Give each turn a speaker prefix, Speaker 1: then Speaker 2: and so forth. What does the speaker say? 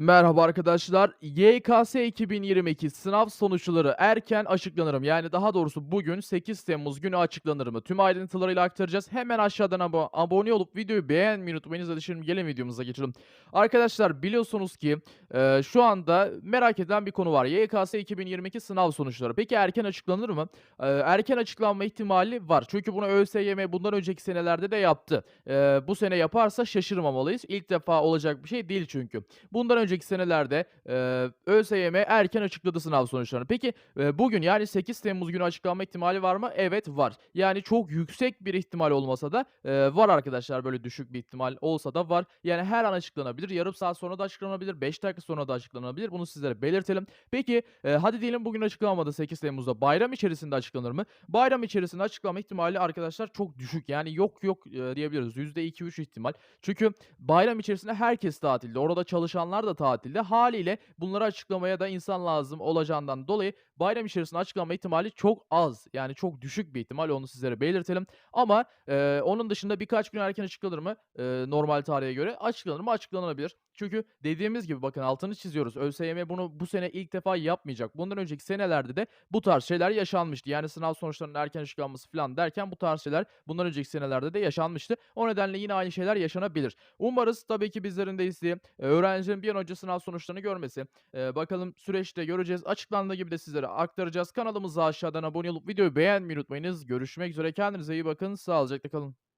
Speaker 1: Merhaba arkadaşlar. YKS 2022 sınav sonuçları erken açıklanır mı? Yani daha doğrusu bugün 8 Temmuz günü açıklanır mı? Tüm ayrıntılarıyla aktaracağız. Hemen aşağıdan abo- abone olup videoyu beğenmeyi unutmayınız. Hadi şimdi gelin videomuza geçelim. Arkadaşlar biliyorsunuz ki e, şu anda merak edilen bir konu var. YKS 2022 sınav sonuçları. Peki erken açıklanır mı? E, erken açıklanma ihtimali var. Çünkü bunu ÖSYM bundan önceki senelerde de yaptı. E, bu sene yaparsa şaşırmamalıyız. İlk defa olacak bir şey değil çünkü. Bundan önceki senelerde, eee, ÖSYM erken açıkladı sınav sonuçlarını. Peki, eee, bugün yani 8 Temmuz günü açıklanma ihtimali var mı? Evet, var. Yani çok yüksek bir ihtimal olmasa da, eee, var arkadaşlar. Böyle düşük bir ihtimal olsa da var. Yani her an açıklanabilir. Yarım saat sonra da açıklanabilir. 5 dakika sonra da açıklanabilir. Bunu sizlere belirtelim. Peki, eee, hadi diyelim bugün açıklanmadı 8 Temmuz'da. Bayram içerisinde açıklanır mı? Bayram içerisinde açıklanma ihtimali arkadaşlar çok düşük. Yani yok yok, eee, diyebiliriz. %2-3 ihtimal. Çünkü bayram içerisinde herkes tatilde. Orada çalışanlar da tatilde. Hâliyle bunları açıklamaya da insan lazım olacağından dolayı bayram içerisinde açıklanma ihtimali çok az. Yani çok düşük bir ihtimal. Onu sizlere belirtelim. Ama, eee, onun dışında birkaç gün erken açıklanır mı, eee, normal tarihe göre? Açıklanır mı? Açıklanabilir. Çünkü dediğimiz gibi bakın altını çiziyoruz. ÖSYM bunu bu sene ilk defa yapmayacak. Bundan önceki senelerde de bu tarz şeyler yaşanmıştı. Yani sınav sonuçlarının erken açıklanması falan derken bu tarz şeyler bundan önceki senelerde de yaşanmıştı. O nedenle yine aynı şeyler yaşanabilir. Umarız tabii ki bizlerin de isteği, eee, öğrencilerin bir an önce sınav sonuçlarını görmesi. Eee, bakalım süreçte göreceğiz. Açıklandığı gibi de sizlere aktaracağız. Kanalımıza aşağıdan abone olup videoyu beğenmeyi unutmayınız. Görüşmek üzere. Kendinize iyi bakın. Sağlıcakla kalın.